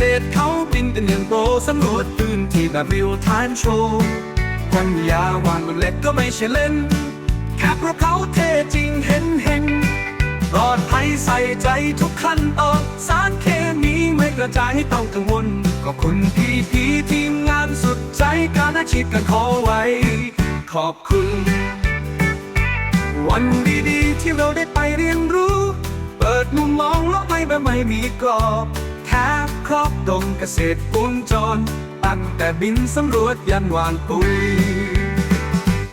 ษตรเขาบินเป็นอย่างโปรสำรวจพื้นที่แบบวิวทานโชว์ความยาวางบนเล็กก็ไม่ใช่เล่นแค่เพราะเขาเท่จริงเห็นเห็นปลอดภัยใส่ใจทุกขั้นตอนสารเคมีไม่กระจายให้ต้องกังวลก็คุณพี่พี่ทีมงานสุดใจการอาชีพกันขอไว้ ขอบคุณ วันดีๆที่เราได้ไปเรียนรู้ ดมุมมองโลกใบแบบไม่มีกรอบแค่ครอบดงเกษตรวงจร ตั้งแต่บินสำรวจยันวางปุ๋ย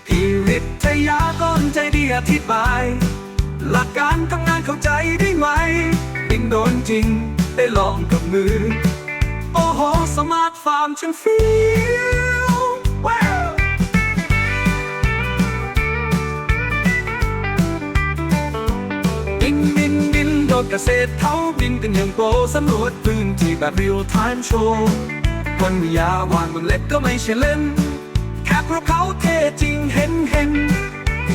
พี่วิทยากรใจดีอธิบาย หลักการทำงานเข้าใจได้ไหมบินโดนจริงได้ลองกับมือ โอ้โห สมาร์ทฟาร์มช่างฟิวว้าว เกษตรเขาบินกันอย่างโปรสำรวจพื้นที่แบบเรียลไทม์โชว์คนมียาวางบนเล็กก็ไม่ใช่เล่น แค่เพราะเขาเท่จริงเห็นเห็น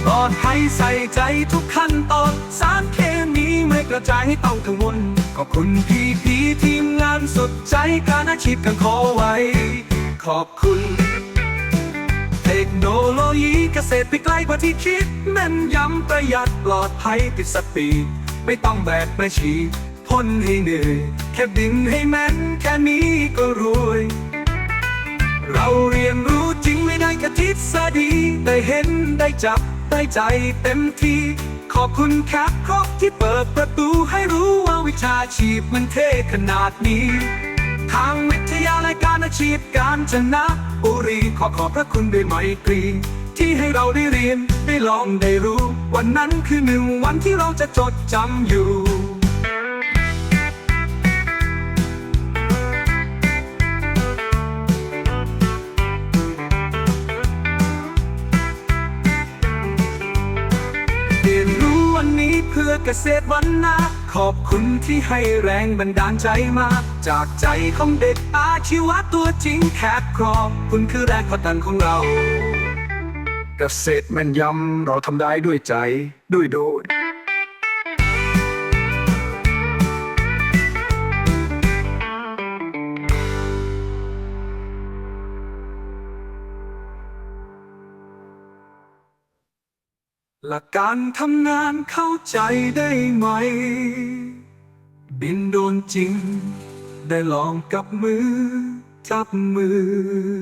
ปลอดภัยใส่ใจทุกขั้นตอน สารเคมีไม่กระจายให้ต้องกังวลขอบคุณพี่พี่ทีมงานสุดใจการอาชีพกันขอไว้ ขอบคุณ เทคโนโลยีเกษตรไปไกลกว่าที่คิดแม่นยำประหยัดปลอดภัยติดสปีด ไม่ต้องแบกประชีพ่นให้เหนื่อย แค่ดินให้แม่นแค่นี้ก็รวย เราเรียนรู้จริงไม่ได้แค่ทฤษฎีได้เห็นได้จับ ได้ใจเต็มที่ ขอบคุณครับครบที่เปิดประตูให้รู้ว่าวิชาชีพมันเท่ขนาดนี้ ทางวิทยาลัยการอาชีพการชนะบุรีขอขอบพระคุณด้วยไมตรี ที่ให้เราได้เรียนได้ลองได้รู้ วันนั้นคือหนึ่งวันที่เราจะจดจำอยู่เรียนรู้วันนี้เพื่อเกษตรวันหนาขอบคุณที่ให้แรงบันดาลใจมา จากใจของเด็กอาชีวะตัวจริงแคบครอบ คุณคือแรงผลักดันของเรา เกษตรแม่นยำเราทำได้ด้วยใจ ด้วยโดดหลักการทำงานเข้าใจได้ไหม บินโดนจริง ได้ลองกับมือ จับมือ